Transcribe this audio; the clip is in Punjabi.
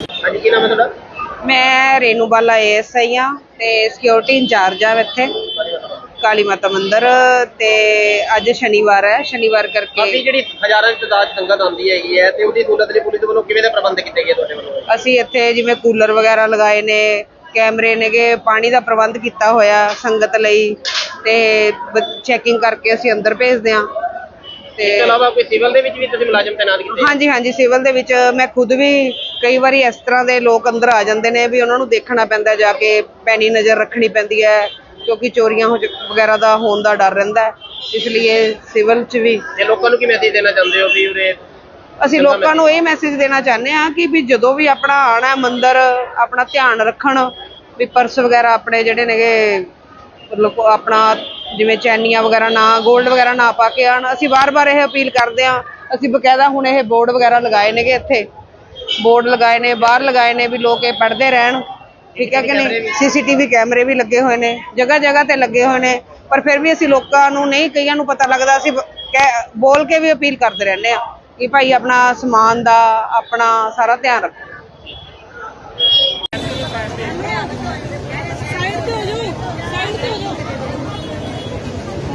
ਹਾਂਜੀ ਕੀ ਨਾਮ ਹੈ ਤੁਹਾਡਾ? ਮੈਂ ਰੇਨੂ ਬਾਲਾ ਏਐਸਆਈ ਆ ਤੇ ਸਿਕਿਉਰਿਟੀ ਇੰਚਾਰਜ ਆ ਇੱਥੇ। ਕਾਲੀ ਮਾਤਾ ਮੰਦਿਰ ਤੇ ਅੱਜ ਸ਼ਨੀਵਾਰ ਹੈ। ਸ਼ਨੀਵਾਰ ਕਾਫੀ ਕਰਕੇ ਜਿਹੜੀ ਹਜ਼ਾਰਾਂ ਦੀ ਤਾਦਾਦ ਸੰਗਤ ਆਉਂਦੀ ਹੈਗੀ ਹੈ ਤੇ ਉਹਦੀ ਸਹੂਲਤ ਲਈ ਪੁਲਿਸ ਵੱਲੋਂ ਕਿਵੇਂ ਦੇ ਪ੍ਰਬੰਧ ਕੀਤੇ ਗਏ ਤੁਹਾਡੇ ਵੱਲੋਂ? ਅਸੀਂ ਇੱਥੇ ਜਿਵੇਂ ਕੂਲਰ ਵਗੈਰਾ ਲਗਾਏ ਨੇ ਕੈਮਰੇ ਨੇਗੇ ਪਾਣੀ ਦਾ ਪ੍ਰਬੰਧ ਕੀਤਾ ਹੋਇਆ ਸੰਗਤ ਲਈ ਤੇ ਚੈਕਿੰਗ ਕਰਕੇ ਅਸੀਂ ਅੰਦਰ ਭੇਜਦੇ ਆ ਇਸ ਤੇ ਤੋਂ ਇਲਾਵਾ ਕੋਈ ਸਿਵਲ ਦੇ ਵਿੱਚ ਵੀ ਤੁਸੀਂ ਮੁਲਾਜ਼ਮ ਤਾਇਨਾਤ ਕੀਤੇ? ਹਾਂਜੀ ਹਾਂਜੀ ਸਿਵਲ ਦੇ ਵਿੱਚ ਮੈਂ ਖੁਦ ਵੀ ਕਈ ਵਾਰੀ ਇਸ ਤਰ੍ਹਾਂ ਦੇ ਲੋਕ ਅੰਦਰ ਆ ਜਾਂਦੇ ਨੇ ਵੀ ਉਹਨਾਂ ਨੂੰ ਦੇਖਣਾ ਪੈਂਦਾ ਜਾ ਕੇ ਪੈਣੀ ਨਜ਼ਰ ਰੱਖਣੀ ਪੈਂਦੀ ਹੈ ਕਿਉਂਕਿ ਚੋਰੀਆਂ ਹੋ ਵਗੈਰਾ ਦਾ ਹੋਣ ਦਾ ਡਰ ਰਹਿੰਦਾ ਹੈ। ਇਸ ਲਈ ਸਿਵਲ 'ਚ ਵੀ ਤੇ ਲੋਕਾਂ ਨੂੰ ਕੀ ਮੈਸੇਜ ਦੇਣਾ ਚਾਹੁੰਦੇ ਹੋ ਵੀ ਉਰੇ ਅਸੀਂ ਲੋਕਾਂ ਨੂੰ ਇਹ ਮੈਸੇਜ ਦੇਣਾ ਚਾਹੁੰਦੇ ਹਾਂ ਕਿ ਵੀ ਜਦੋਂ ਵੀ ਆਪਣਾ ਆਣਾ ਮੰਦਿਰ ਆਪਣਾ ਧਿਆਨ ਰੱਖਣ ਵੀ ਪਰਸ ਵਗੈਰਾ ਆਪਣੇ ਜਿਹੜੇ ਨੇਗੇ ਮਤਲਬ ਆਪਣਾ ਜਿਵੇਂ ਚੈਨੀਆਂ ਵਗੈਰਾ ਨਾ 골ਡ ਵਗੈਰਾ ਨਾ ਪਾ ਕੇ ਆਣ ਅਸੀਂ ਵਾਰ-ਵਾਰ ਇਹ ਅਪੀਲ ਕਰਦੇ ਹਾਂ। ਅਸੀਂ ਬਕਾਇਦਾ ਹੁਣ ਇਹ ਬੋਰਡ ਵਗੈਰਾ ਲਗਾਏ ਨੇਗੇ ਇੱਥੇ। ਬੋਰਡ ਲਗਾਏ ਨੇ ਬਾਹਰ ਲਗਾਏ ਨੇ ਵੀ ਲੋਕ ਇਹ ਪੜ੍ਹਦੇ ਰਹਿਣ। ਠੀਕ ਹੈ ਕਿ ਨਹੀਂ? ਸੀਸੀਟੀਵੀ ਕੈਮਰੇ ਵੀ ਲੱਗੇ ਹੋਏ ਨੇ ਜਗ੍ਹਾ ਜਗ੍ਹਾ ਤੇ ਲੱਗੇ ਹੋਏ ਨੇ। ਪਰ ਫਿਰ ਵੀ ਅਸੀਂ ਲੋਕਾਂ ਨੂੰ ਨਹੀਂ ਕਈਆਂ ਨੂੰ ਪਤਾ ਲੱਗਦਾ ਅਸੀਂ ਕਹਿ- ਬੋਲ ਕੇ ਵੀ ਅਪੀਲ ਕਰਦੇ ਰਹਿੰਦੇ ਆ ਕਿ ਭਾਈ ਆਪਣਾ ਸਮਾਨ ਦਾ ਆਪਣਾ ਸਾਰਾ ਧਿਆਨ ਰੱਖੋ।